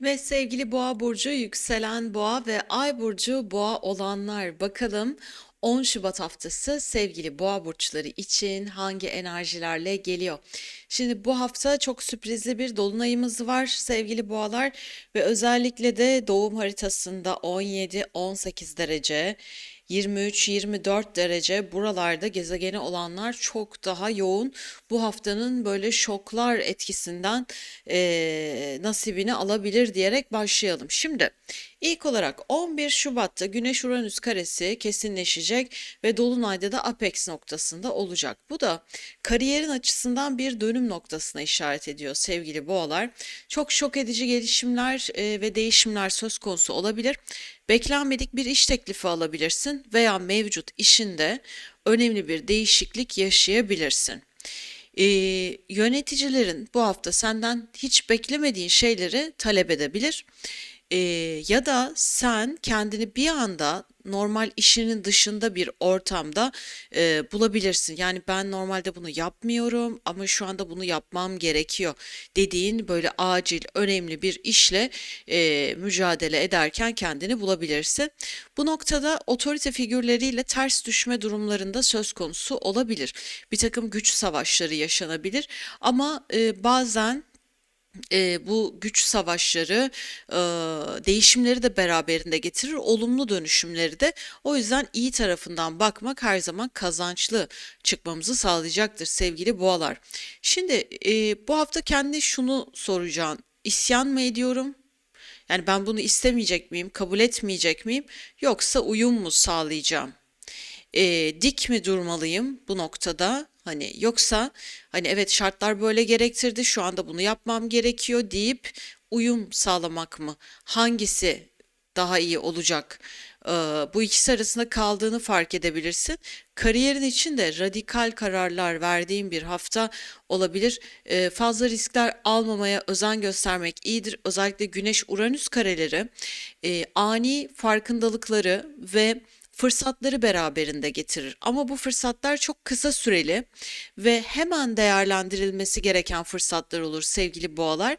Ve sevgili Boğa burcu, yükselen Boğa ve Ay burcu Boğa olanlar bakalım 10 Şubat haftası sevgili Boğa burçları için hangi enerjilerle geliyor? Şimdi bu hafta çok sürprizli bir dolunayımız var sevgili Boğalar ve özellikle de doğum haritasında 17-18 derece 23-24 derece buralarda gezegeni olanlar çok daha yoğun. Bu haftanın böyle şoklar etkisinden eee, nasibini alabilir diyerek başlayalım. Şimdi ilk olarak 11 Şubat'ta Güneş-Uranüs karesi kesinleşecek ve Dolunay'da da Apex noktasında olacak. Bu da kariyerin açısından bir dönüm noktasına işaret ediyor sevgili boğalar. Çok şok edici gelişimler e, ve değişimler söz konusu olabilir. Beklenmedik bir iş teklifi alabilirsin veya mevcut işinde önemli bir değişiklik yaşayabilirsin. Ee, yöneticilerin bu hafta senden hiç beklemediğin şeyleri talep edebilir. Ee, ya da sen kendini bir anda normal işinin dışında bir ortamda e, bulabilirsin. Yani ben normalde bunu yapmıyorum ama şu anda bunu yapmam gerekiyor dediğin böyle acil, önemli bir işle e, mücadele ederken kendini bulabilirsin. Bu noktada otorite figürleriyle ters düşme durumlarında söz konusu olabilir. Bir takım güç savaşları yaşanabilir ama e, bazen e, bu güç savaşları e, değişimleri de beraberinde getirir, olumlu dönüşümleri de. O yüzden iyi tarafından bakmak her zaman kazançlı çıkmamızı sağlayacaktır sevgili boğalar. Şimdi e, bu hafta kendi şunu soracaksın. İsyan mı ediyorum? Yani ben bunu istemeyecek miyim, kabul etmeyecek miyim? Yoksa uyum mu sağlayacağım? e, dik mi durmalıyım bu noktada? Hani yoksa hani evet şartlar böyle gerektirdi şu anda bunu yapmam gerekiyor deyip uyum sağlamak mı? Hangisi daha iyi olacak? Ee, bu ikisi arasında kaldığını fark edebilirsin. Kariyerin için de radikal kararlar verdiğin bir hafta olabilir. Ee, fazla riskler almamaya özen göstermek iyidir. Özellikle Güneş-Uranüs kareleri e, ani farkındalıkları ve fırsatları beraberinde getirir. Ama bu fırsatlar çok kısa süreli ve hemen değerlendirilmesi gereken fırsatlar olur sevgili boğalar.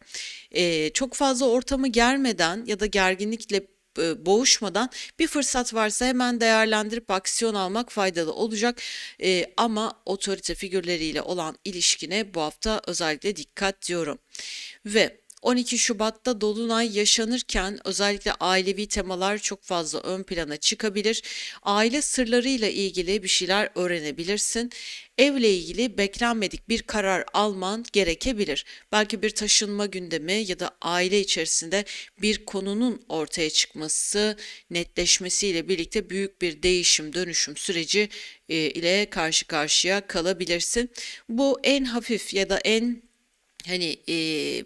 Ee, çok fazla ortamı germeden ya da gerginlikle e, boğuşmadan bir fırsat varsa hemen değerlendirip aksiyon almak faydalı olacak. Ee, ama otorite figürleriyle olan ilişkine bu hafta özellikle dikkat diyorum. Ve 12 Şubat'ta Dolunay yaşanırken özellikle ailevi temalar çok fazla ön plana çıkabilir. Aile sırlarıyla ilgili bir şeyler öğrenebilirsin. Evle ilgili beklenmedik bir karar alman gerekebilir. Belki bir taşınma gündemi ya da aile içerisinde bir konunun ortaya çıkması, netleşmesiyle birlikte büyük bir değişim, dönüşüm süreci e, ile karşı karşıya kalabilirsin. Bu en hafif ya da en hani e,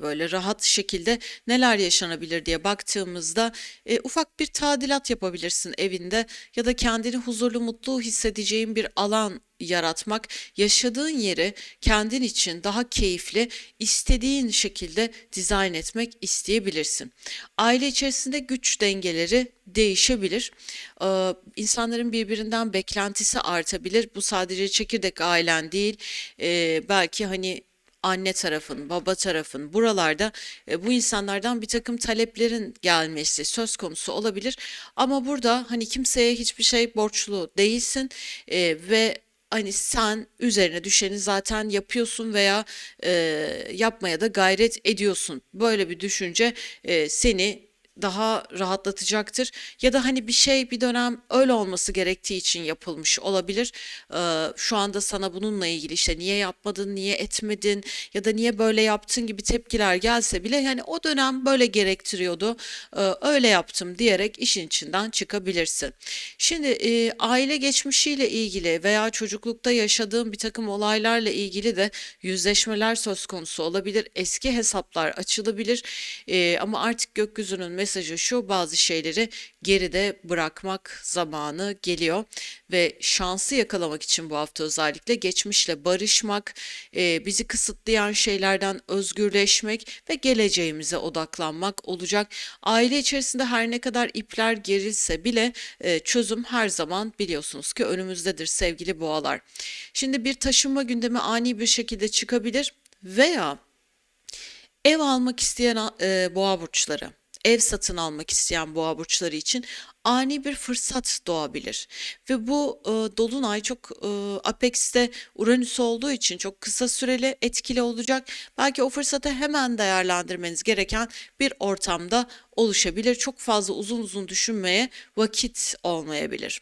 böyle rahat şekilde neler yaşanabilir diye baktığımızda e, ufak bir tadilat yapabilirsin evinde ya da kendini huzurlu mutlu hissedeceğin bir alan yaratmak, yaşadığın yeri kendin için daha keyifli, istediğin şekilde dizayn etmek isteyebilirsin. Aile içerisinde güç dengeleri değişebilir. Ee, insanların birbirinden beklentisi artabilir. Bu sadece çekirdek ailen değil, ee, belki hani anne tarafın, baba tarafın buralarda e, bu insanlardan bir takım taleplerin gelmesi söz konusu olabilir. Ama burada hani kimseye hiçbir şey borçlu değilsin e, ve hani sen üzerine düşeni zaten yapıyorsun veya e, yapmaya da gayret ediyorsun. Böyle bir düşünce e, seni daha rahatlatacaktır. Ya da hani bir şey bir dönem öyle olması gerektiği için yapılmış olabilir. Ee, şu anda sana bununla ilgili işte niye yapmadın, niye etmedin ya da niye böyle yaptın gibi tepkiler gelse bile yani o dönem böyle gerektiriyordu. Ee, öyle yaptım diyerek işin içinden çıkabilirsin. Şimdi e, aile geçmişiyle ilgili veya çocuklukta yaşadığın bir takım olaylarla ilgili de yüzleşmeler söz konusu olabilir. Eski hesaplar açılabilir. Ee, ama artık gökyüzünün mesajı şu bazı şeyleri geride bırakmak zamanı geliyor ve şansı yakalamak için bu hafta özellikle geçmişle barışmak, e, bizi kısıtlayan şeylerden özgürleşmek ve geleceğimize odaklanmak olacak. Aile içerisinde her ne kadar ipler gerilse bile e, çözüm her zaman biliyorsunuz ki önümüzdedir sevgili boğalar. Şimdi bir taşınma gündemi ani bir şekilde çıkabilir veya Ev almak isteyen e, boğa burçları, ev satın almak isteyen boğa burçları için ani bir fırsat doğabilir. Ve bu e, dolunay çok e, Apex'te Uranüs olduğu için çok kısa süreli etkili olacak. Belki o fırsatı hemen değerlendirmeniz gereken bir ortamda oluşabilir. Çok fazla uzun uzun düşünmeye vakit olmayabilir.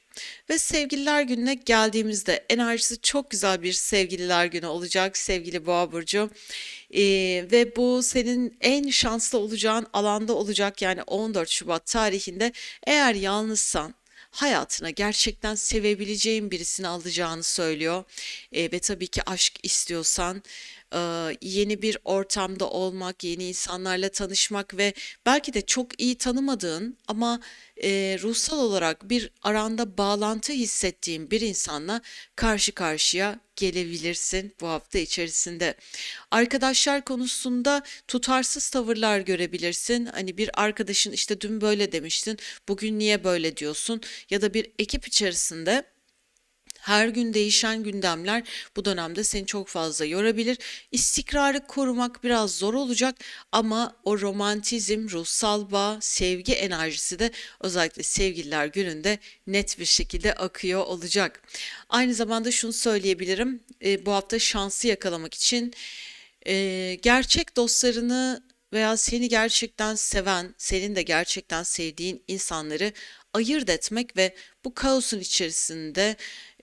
Ve sevgililer gününe geldiğimizde enerjisi çok güzel bir sevgililer günü olacak sevgili Boğa burcu. Ee, ve bu senin en şanslı olacağın alanda olacak yani 14 Şubat tarihinde eğer yalnızsan hayatına gerçekten sevebileceğin birisini alacağını söylüyor. Ee, ve tabii ki aşk istiyorsan e, yeni bir ortamda olmak, yeni insanlarla tanışmak ve belki de çok iyi tanımadığın ama ruhsal olarak bir aranda bağlantı hissettiğin bir insanla karşı karşıya gelebilirsin bu hafta içerisinde. Arkadaşlar konusunda tutarsız tavırlar görebilirsin. Hani bir arkadaşın işte dün böyle demiştin, bugün niye böyle diyorsun? Ya da bir ekip içerisinde her gün değişen gündemler bu dönemde seni çok fazla yorabilir. İstikrarı korumak biraz zor olacak ama o romantizm, ruhsal bağ, sevgi enerjisi de özellikle sevgililer gününde net bir şekilde akıyor olacak. Aynı zamanda şunu söyleyebilirim. e, bu hafta şansı yakalamak için e, gerçek dostlarını veya seni gerçekten seven, senin de gerçekten sevdiğin insanları ayırt etmek ve bu kaosun içerisinde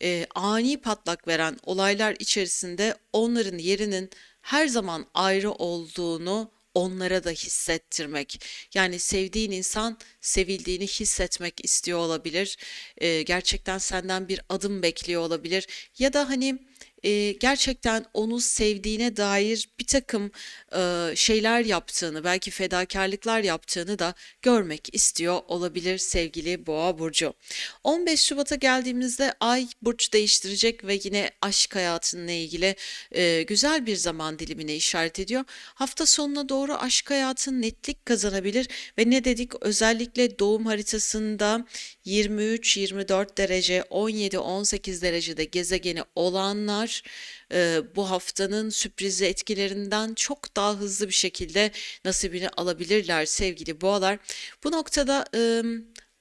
e, ani patlak veren olaylar içerisinde onların yerinin her zaman ayrı olduğunu onlara da hissettirmek. Yani sevdiğin insan sevildiğini hissetmek istiyor olabilir. E, gerçekten senden bir adım bekliyor olabilir. Ya da hani e, gerçekten onu sevdiğine dair bir takım e, şeyler yaptığını, belki fedakarlıklar yaptığını da görmek istiyor olabilir sevgili Boğa burcu. 15 Şubat'a geldiğimizde Ay burç değiştirecek ve yine aşk hayatınla ilgili e, güzel bir zaman dilimine işaret ediyor. Hafta sonuna doğru aşk hayatın netlik kazanabilir ve ne dedik özellikle doğum haritasında 23-24 derece, 17-18 derecede gezegeni olanlar e, bu haftanın sürpriz etkilerinden çok daha hızlı bir şekilde nasibini alabilirler sevgili boğalar. Bu noktada e,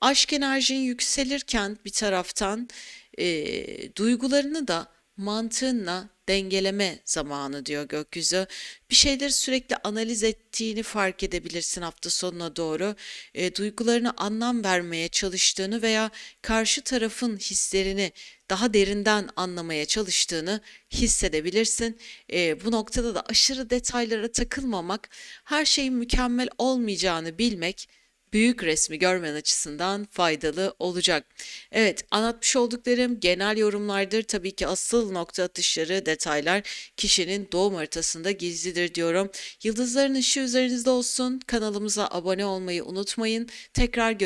aşk enerjin yükselirken bir taraftan e, duygularını da mantığınla dengeleme zamanı diyor gökyüzü. Bir şeyleri sürekli analiz ettiğini fark edebilirsin hafta sonuna doğru. E, duygularına anlam vermeye çalıştığını veya karşı tarafın hislerini daha derinden anlamaya çalıştığını hissedebilirsin. E, bu noktada da aşırı detaylara takılmamak, her şeyin mükemmel olmayacağını bilmek büyük resmi görmen açısından faydalı olacak. Evet, anlatmış olduklarım genel yorumlardır. Tabii ki asıl nokta atışları, detaylar kişinin doğum haritasında gizlidir diyorum. Yıldızların ışığı üzerinizde olsun. Kanalımıza abone olmayı unutmayın. Tekrar görüşürüz.